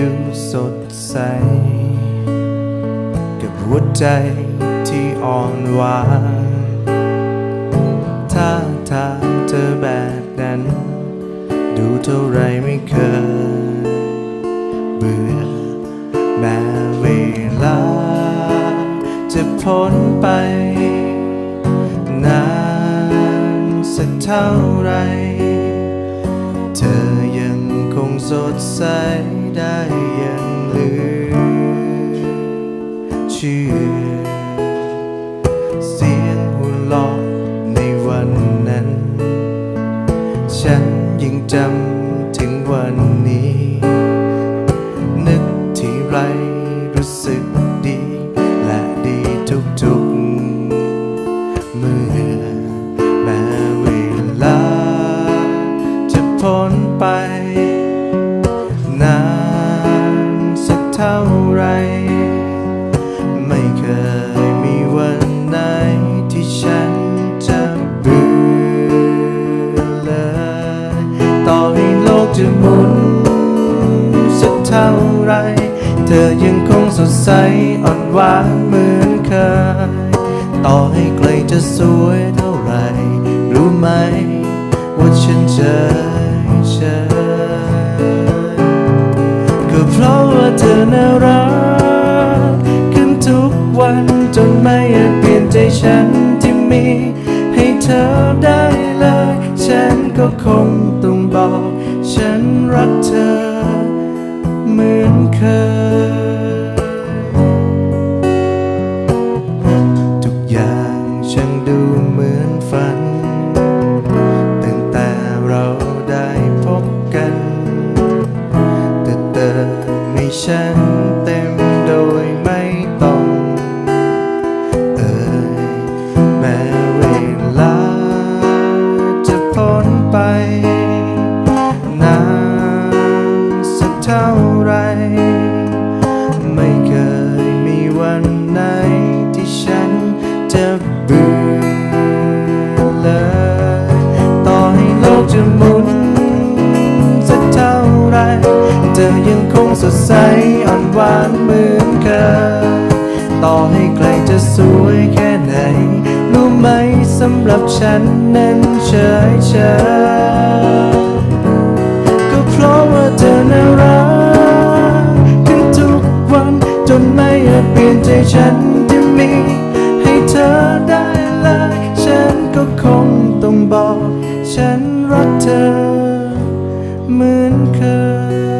สดใส กับหัวใจที่อ่อนหวานถ้าทางเธอแบบนั้น ดูเท่าไรไม่เคยเบื่อแม้เวลา จะพ้นไป นานสักเท่าไร เธอยังคงสดใสได้ วันนี้ นึกที่ไรรู้สึก จะหมุนสักเท่าไร เธอยังคงสดใสอ่อนหวานเหมือนเคย ต่อให้ใครจะสวยเท่าไร รู้ไหม ว่าฉันเฉยเฉยก็เพราะว่าเธอน่ารักขึ้นทุกวันจนไม่อาจเปลี่ยนใจฉันที่มี ให้เธอได้เลย ฉันก็คงาไร ไม่เคยมีวันไหนที่ฉันจะเบื่อเลย ต่อให้โลกจะหมุนสักเท่าไร เธอยังคงสดใสอ่อนหวานเหมือนเคยต่อให้ใครจะสวยแค่ไหน รู้ไหมสำหรับฉันนั้นเฉยเฉย นไม่อาจเปลี่ยนใจฉันที่มี ให้เธอได้เลยฉันก็คงต้องบอก ฉันรักเธอ เหมือนเคย